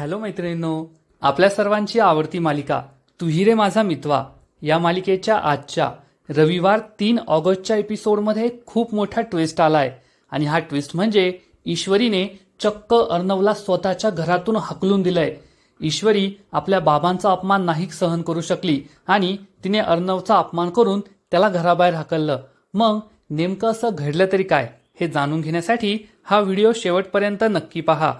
Hello मैत्रिणींनो आपल्या सर्वांची आवडती मालिका तुही रे माझा मितवा या मालिकेच्या आजच्या रविवार तीन ऑगस्टच्या एपिसोडमध्ये खूप मोठा ट्विस्ट आलाय. आणि हा ट्विस्ट म्हणजे ईश्वरीने चक्क अर्णवला स्वतःच्या घरातून हकलून दिलंय. ईश्वरी आपल्या बाबांचा अपमान नाही सहन करू शकली आणि तिने अर्णवचा अपमान करून त्याला घराबाहेर हकललं. मग नेमकं असं घडलं तरी काय हे जाणून घेण्यासाठी हा व्हिडिओ शेवटपर्यंत नक्की पहा.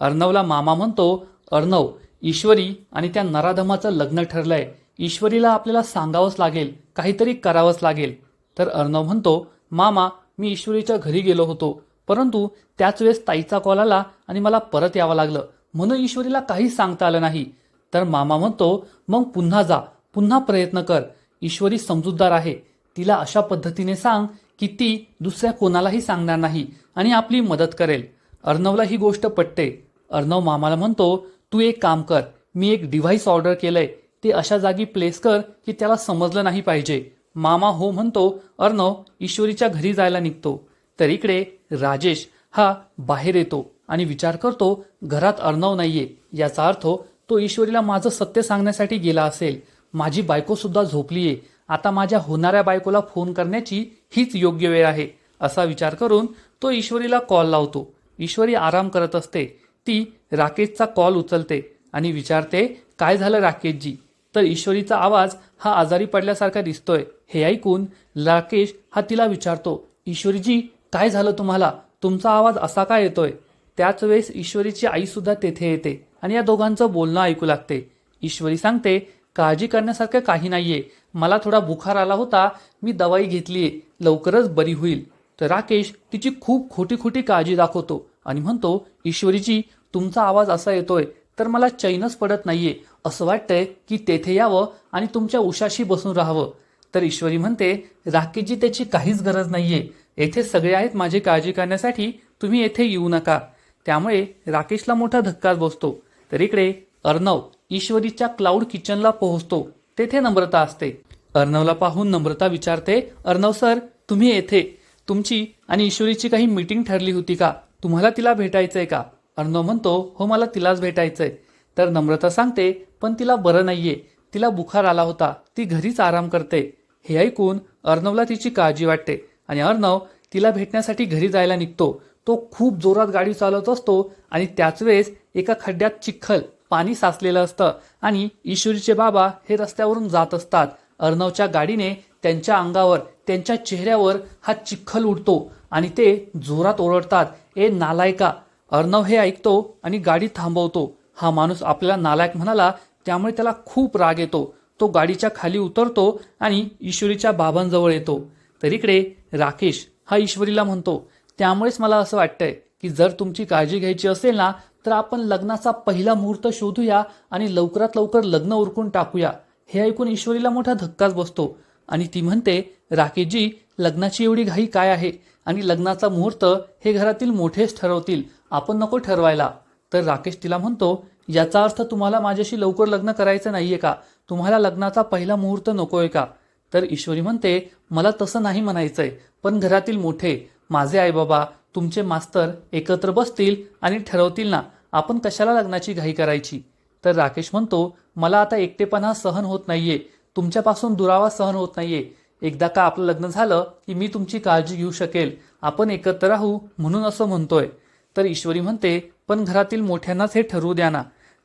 अर्णवला मामा म्हणतो अर्णव ईश्वरी आणि त्या नराधमाचं लग्न ठरलंय. ईश्वरीला आपल्याला सांगावंच लागेल काहीतरी करावंच लागेल. तर अर्णव म्हणतो मामा मी ईश्वरीच्या घरी गेलो होतो. परंतु त्याच वेळेस ताईचा कॉल आला आणि मला परत यावं लागलं. म्हणून ईश्वरीला काहीच सांगता आलं नाही. तर मामा म्हणतो मग पुन्हा जा पुन्हा प्रयत्न कर. ईश्वरी समजूतदार आहे. तिला अशा पद्धतीने सांग की ती दुसऱ्या कोणालाही सांगणार नाही आणि आपली मदत करेल. अर्णवला ही गोष्ट पटते. अर्णव मामाला म्हणतो तू एक काम कर मी एक डिव्हाइस ऑर्डर केलंय. ते अशा जागी प्लेस कर की त्याला समजलं नाही पाहिजे. मामा हो म्हणतो अर्णव ईश्वरीच्या घरी जायला निघतो. तर इकडे राजेश हा बाहेर येतो आणि विचार करतो घरात अर्णव नाहीये. याचा अर्थ तो ईश्वरीला माझं सत्य सांगण्यासाठी गेला असेल. माझी बायकोसुद्धा झोपलीये. आता माझ्या होणाऱ्या बायकोला फोन करण्याची हीच योग्य वेळ आहे. असा विचार करून तो ईश्वरीला कॉल लावतो. ईश्वरी आराम करत असते. ती राकेशचा कॉल उचलते आणि विचारते काय झालं राकेशजी? तर ईश्वरीचा आवाज हा आजारी पडल्यासारखा दिसतोय. हे ऐकून राकेश हा तिला विचारतो ईश्वरीजी काय झालं तुम्हाला? तुमचा आवाज असा काय येतोय? त्याच वेळेस ईश्वरीची आई सुद्धा तेथे येते आणि या दोघांचं बोलणं ऐकू लागते. ईश्वरी सांगते काळजी करण्यासारखं काही नाहीये. मला थोडा बुखार आला होता. मी दवाई घेतलीये. लवकरच बरी होईल. तर राकेश तिची खूप खोटी खोटी काळजी दाखवतो. आणि म्हणतो ईश्वरीजी तुमचा आवाज असा येतोय तर मला चैनच पडत नाहीये. असं वाटतंय की तेथे यावं आणि तुमच्या उशाशी बसून राहावं. तर ईश्वरी म्हणते राकेशजी त्याची काहीच गरज नाहीये. येथे सगळे आहेत माझी काळजी करण्यासाठी तुम्ही येथे येऊ नका. त्यामुळे राकेशला मोठा धक्काच बसतो. तर इकडे अर्णव ईश्वरीच्या क्लाउड किचनला पोहोचतो. तेथे नम्रता असते. अर्णवला पाहून नम्रता विचारते अर्णव सर तुम्ही येथे? तुमची आणि ईश्वरीची काही मीटिंग ठरली होती का? तुम्हाला तिला भेटायचं आहे का? अर्णव म्हणतो हो मला तिलाच भेटायचं आहे तर नम्रता सांगते पण तिला बरं नाहीये. तिला बुखार आला होता. ती घरीच आराम करते. हे ऐकून अर्णवला तिची काळजी वाटते आणि अर्णव तिला भेटण्यासाठी घरी जायला निघतो. तो खूप जोरात गाडी चालवत असतो आणि त्याच वेळेस एका खड्ड्यात चिखल पाणी साचलेलं असतं आणि ईश्वरीचे बाबा हे रस्त्यावरून जात असतात. अर्णवच्या गाडीने त्यांच्या अंगावर त्यांच्या चेहऱ्यावर हा चिखल उडतो आणि ते जोरात ओरडतात. ए नालायका अर्णव हे ऐकतो आणि गाडी थांबवतो. हा माणूस आपल्याला नालायक म्हणाला त्यामुळे त्याला खूप राग येतो. तो गाडीच्या खाली उतरतो आणि ईश्वरीच्या बाबांजवळ येतो. तर इकडे राकेश हा ईश्वरीला म्हणतो त्यामुळेच मला असं वाटतंय की जर तुमची काळजी घ्यायची असेल ना तर आपण लग्नाचा पहिला मुहूर्त शोधूया आणि लवकरात लवकर लग्न उरकून टाकूया. हे ऐकून ईश्वरीला मोठा धक्काच बसतो आणि ती म्हणते राकेशजी लग्नाची एवढी घाई काय आहे? आणि लग्नाचा मुहूर्त हे घरातील मोठेच ठरवतील. आपण नको ठरवायला. तर राकेश तिला म्हणतो याचा अर्थ तुम्हाला माझ्याशी लवकर लग्न करायचं नाहीये का? तुम्हाला लग्नाचा पहिला मुहूर्त नकोय का? तर ईश्वरी म्हणते मला तसं नाही म्हणायचंय पण घरातील मोठे माझे आईबाबा तुमचे मास्तर एकत्र बसतील आणि ठरवतील ना आपण कशाला लग्नाची घाई करायची? तर राकेश म्हणतो मला आता एकटेपणा सहन होत नाहीये. तुमच्यापासून दुरावा सहन होत नाहीये. एकदा का आपलं लग्न झालं की मी तुमची काळजी घेऊ शकेल. आपण एकत्र राहू म्हणून असं म्हणतोय. तर ईश्वरी म्हणते पण घरातील मोठ्यांनाच हे ठरवू द्या ना.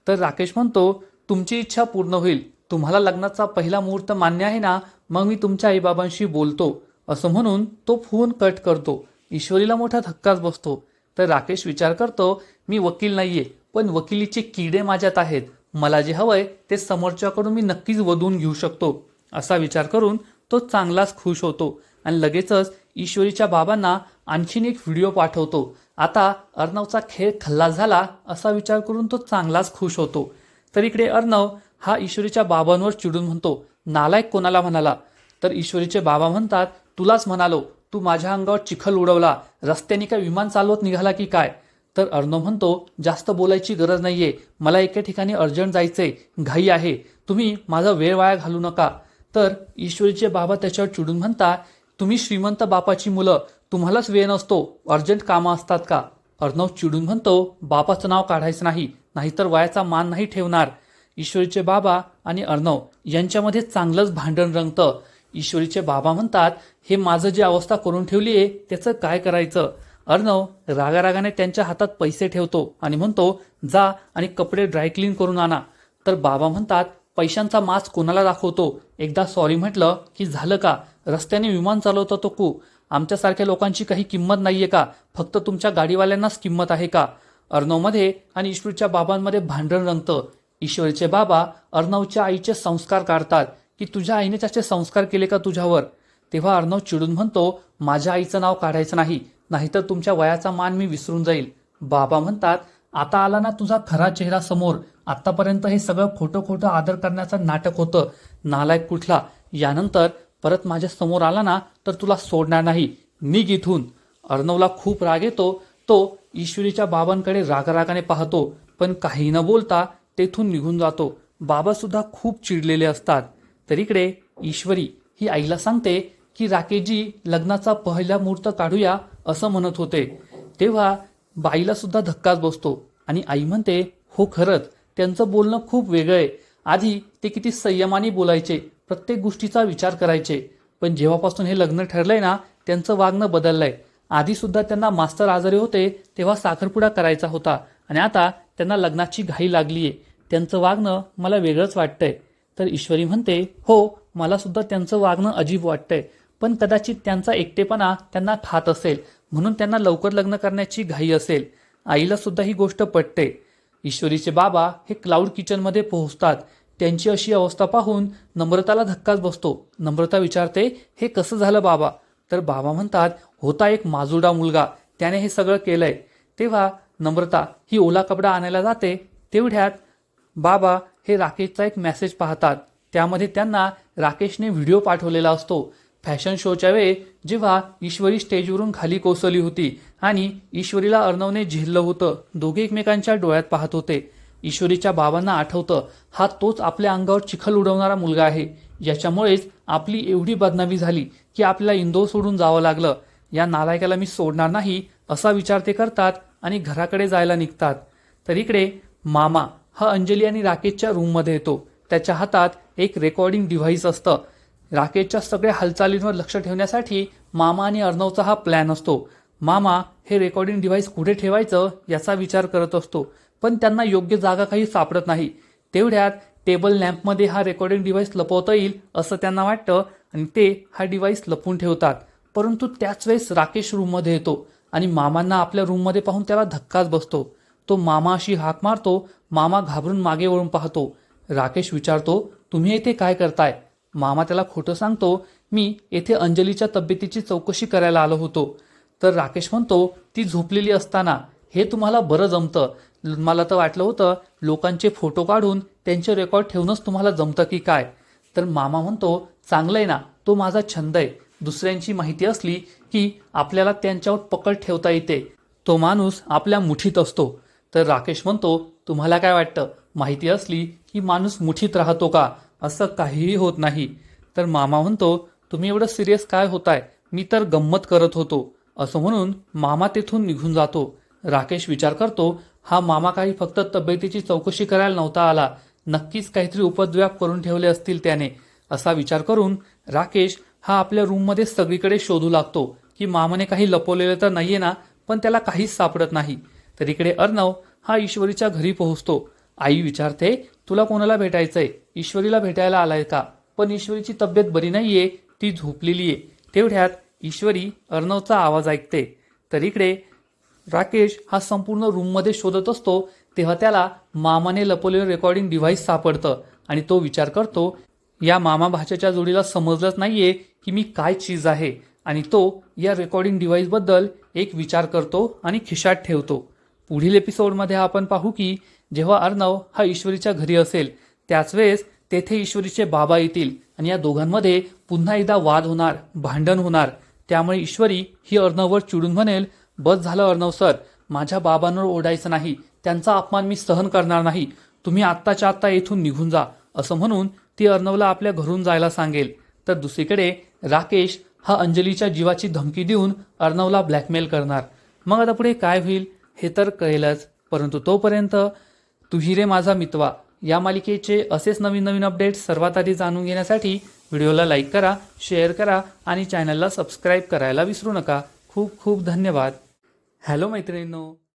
तर राकेश म्हणतो तुमची इच्छा पूर्ण होईल. तुम्हाला लग्नाचा पहिला मुहूर्त मान्य आहे ना? मग मी तुमच्या आईबाबांशी बोलतो. असं म्हणून तो फोन कट करतो. ईश्वरीला मोठा धक्काच बसतो. तर राकेश विचार करतो मी वकील नाहीये पण वकिलीचे किडे माझ्यात आहेत. मला जे हवंय ते समोरच्याकडून मी नक्कीच वधून घेऊ शकतो. असा विचार करून तो चांगलाच खुश होतो. आणि लगेचच ईश्वरीच्या बाबांना आणखीन एक व्हिडिओ पाठवतो. आता अर्णवचा खेळ खल्ला झाला असा विचार करून तो चांगलाच खुश होतो. तर इकडे अर्णव हा ईश्वरीच्या बाबांवर चिडून म्हणतो नालायक कोणाला म्हणाला? तर ईश्वरीचे बाबा म्हणतात तुलाच म्हणालो तू माझ्या अंगावर चिखल उडवला. रस्त्याने काय विमान चालवत निघाला की काय? तर अर्णव म्हणतो जास्त बोलायची गरज नाहीये. मला एका ठिकाणी अर्जंट जायचंय. घाई आहे. तुम्ही माझा वेळ वाया घालू नका. तर ईश्वरीचे बाबा त्याच्यावर चिडून म्हणता तुम्ही श्रीमंत बापाची मुलं तुम्हालाच वेळ नसतो अर्जंट कामं असतात का? अर्णव चिडून म्हणतो बापाचं नाव काढायचं नाही नाहीतर वयाचा मान नाही ठेवणार. ईश्वरीचे बाबा आणि अर्णव यांच्यामध्ये चांगलंच भांडण रंगतं. ईश्वरीचे बाबा म्हणतात हे माझं जी अवस्था करून ठेवली आहे त्याचं काय करायचं? अर्णव रागारागाने त्यांच्या हातात पैसे ठेवतो आणि म्हणतो जा आणि कपडे ड्रायक्लीन करून आणा. तर बाबा म्हणतात पैशांचा मास कोणाला दाखवतो? एकदा सॉरी म्हटलं की झालं का? रस्त्याने विमान चालवतो तो कू. आमच्यासारख्या लोकांची काही किंमत नाहीये का? फक्त तुमच्या गाडीवाल्यांनाच किंमत आहे का? अर्णवमध्ये आणि ईश्वरीच्या बाबांमध्ये भांडण रंगतं. ईश्वरीचे बाबा अर्णवच्या आईचे संस्कार काढतात. की तुझ्या आईने त्याचे संस्कार केले का तुझ्यावर? तेव्हा अर्णव चिडून म्हणतो माझ्या आईचं नाव काढायचं नाही. नाहीतर तुमच्या वयाचा मान मी विसरून जाईल. बाबा म्हणतात आता आला ना तुझा खरा चेहरा समोर. आतापर्यंत हे सगळं खोटं खोटं आदर करण्याचं नाटक होतं. नालायक कुठला? यानंतर परत माझ्यासमोर आला ना तर तुला सोडणार नाही. निघ इथून. अर्णवला खूप राग येतो. तो ईश्वरीच्या बाबांकडे रागारागाने पाहतो. पण काही न बोलता तेथून निघून जातो. बाबासुद्धा खूप चिडलेले असतात. तर इकडे ईश्वरी ही आईला सांगते की राकेशजी लग्नाचा पहिला मुहूर्त काढूया असं म्हणत होते. तेव्हा बाईला सुद्धा धक्काच बसतो आणि आई म्हणते हो खरंच. त्यांचं बोलणं खूप वेगळं आहे. आधी ते किती संयमाने बोलायचे प्रत्येक गोष्टीचा विचार करायचे. पण जेव्हापासून हे लग्न ठरलंय ना त्यांचं वागणं बदललंय. आहे आधीसुद्धा त्यांना मास्तर आजारी होते तेव्हा साखरपुडा करायचा होता. आणि आता त्यांना लग्नाची घाई लागली आहे त्यांचं वागणं मला वेगळंच वाटतंय. तर ईश्वरी म्हणते हो मला सुद्धा त्यांचं वागणं अजीब वाटतंय. पण कदाचित त्यांचा एकटेपणा त्यांना खात असेल. म्हणून त्यांना लवकर लग्न करण्याची घाई असेल. आईला सुद्धा ही गोष्ट पटते. ईश्वरीचे बाबा हे क्लाउड किचनमध्ये पोहोचतात. त्यांची अशी अवस्था पाहून नम्रताला धक्काच बसतो. नम्रता विचारते हे कसं झालं बाबा? तर बाबा म्हणतात होता एक माजुडा मुलगा. त्याने हे सगळं केलंय. तेव्हा नम्रता ही ओला कपडा आणायला जाते. तेवढ्यात बाबा हे राकेशचा एक मेसेज पाहतात. त्यामध्ये त्यांना राकेशने व्हिडिओ पाठवलेला असतो. फॅशन शोच्या वेळी जेव्हा ईश्वरी स्टेजवरून खाली कोसळली होती आणि ईश्वरीला अर्णवने झेललं होतं दोघे एकमेकांच्या डोळ्यात पाहत होते. ईश्वरीच्या बाबांना आठवतं हा तोच आपल्या अंगावर चिखल उडवणारा मुलगा आहे. याच्यामुळेच आपली एवढी बदनामी झाली की आपल्याला इंदोर सोडून जावं लागलं. या नालायकाला मी सोडणार नाही असा विचार ते करतात आणि घराकडे जायला निघतात. तर इकडे मामा हा अंजली आणि राकेशच्या रूममध्ये येतो. त्याच्या हातात एक रेकॉर्डिंग डिव्हाइस असतं. राकेशच्या सगळ्या हालचालींवर लक्ष ठेवण्यासाठी मामा आणि अर्णवचा हा प्लॅन असतो. मामा हे रेकॉर्डिंग डिव्हाइस कुठे ठेवायचं याचा विचार करत असतो पण त्यांना योग्य जागा काही सापडत नाही. तेवढ्यात टेबल लॅम्पमध्ये हा रेकॉर्डिंग डिव्हाइस लपवता येईल असं त्यांना वाटतं आणि ते हा डिव्हाइस लपून ठेवतात. परंतु त्याच वेळेस राकेश रूममध्ये येतो आणि मामांना आपल्या रूममध्ये पाहून त्याला धक्काच बसतो. तो मामा अशी हाक मारतो मामा घाबरून मागे वळून पाहतो. राकेश विचारतो तुम्ही येथे काय करताय? मामा त्याला खोटं सांगतो मी येथे अंजलीच्या तब्येतीची चौकशी करायला आलो होतो. तर राकेश म्हणतो ती झोपलेली असताना हे तुम्हाला बरं जमतं. मला तर वाटलं होतं लोकांचे फोटो काढून त्यांचे रेकॉर्ड ठेवूनच तुम्हाला जमतं की काय. तर मामा म्हणतो चांगलं आहे ना तो माझा छंद आहे. दुसऱ्यांची माहिती असली की आपल्याला त्यांच्यावर पकड ठेवता येते. तो माणूस आपल्या मुठीत असतो. तर राकेश म्हणतो तुम्हाला काय वाटतं? माहिती असली की माणूस मुठीत राहतो का? असं काहीही होत नाही. तर मामा म्हणतो तुम्ही एवढं सिरियस काय होताय? मी तर गंमत करत होतो. असं म्हणून मामा तेथून निघून जातो. राकेश विचार करतो हा मामा काही फक्त तब्येतीची चौकशी करायला नव्हता आला. नक्कीच काहीतरी उपद्व्याप करून ठेवले असतील त्याने. असा विचार करून राकेश हा आपल्या रूममध्ये सगळीकडे शोधू लागतो की मामाने काही लपवलेलं तर नाहीये ना पण त्याला काहीच सापडत नाही. तर इकडे अर्णव हा ईश्वरीच्या घरी पोहोचतो. आई विचारते तुला कोणाला भेटायचंय? ईश्वरीला भेटायला आलाय का? पण ईश्वरीची तब्येत बरी नाहीये ती झोपलेली आहे. तेवढ्यात ईश्वरी अर्णवचा आवाज ऐकते. तर इकडे राकेश हा संपूर्ण रूममध्ये शोधत असतो तेव्हा त्याला मामाने लपवलेलं रेकॉर्डिंग डिव्हाइस सापडतं आणि तो विचार करतो या मामा भाच्याच्या जोडीला समजलंच नाहीये की मी काय चीज आहे. आणि तो या रेकॉर्डिंग डिव्हाइसबद्दल एक विचार करतो आणि खिशात ठेवतो. पुढील एपिसोडमध्ये आपण पाहू की जेव्हा अर्णव हा ईश्वरीच्या घरी असेल त्याच वेळेस तेथे ईश्वरीचे बाबा येतील आणि या दोघांमध्ये पुन्हा एकदा वाद होणार भांडण होणार. त्यामुळे ईश्वरी ही अर्णववर चिडून म्हणेल बस झालं अर्णव सर माझ्या बाबांवर ओढायचं नाही त्यांचा अपमान मी सहन करणार नाही तुम्ही आत्ताच्या आत्ता येथून निघून जा असं म्हणून ती अर्णवला आपल्या घरून जायला सांगेल. तर दुसरीकडे राकेश हा अंजलीच्या जीवाची धमकी देऊन अर्णवला ब्लॅकमेल करणार. मग आता पुढे काय होईल हे तर कळेलच परंतु तोपर्यंत तुही रे माझा मितवा. या मालिकेचे असेच नवीन नवीन अपडेट्स सर्वात आधी जाणून घेण्यासाठी व्हिडिओला लाईक करा शेअर करा आणि चॅनलला सबस्क्राईब करायला विसरू नका. खूप खूप धन्यवाद. हॅलो मैत्रिणींनो.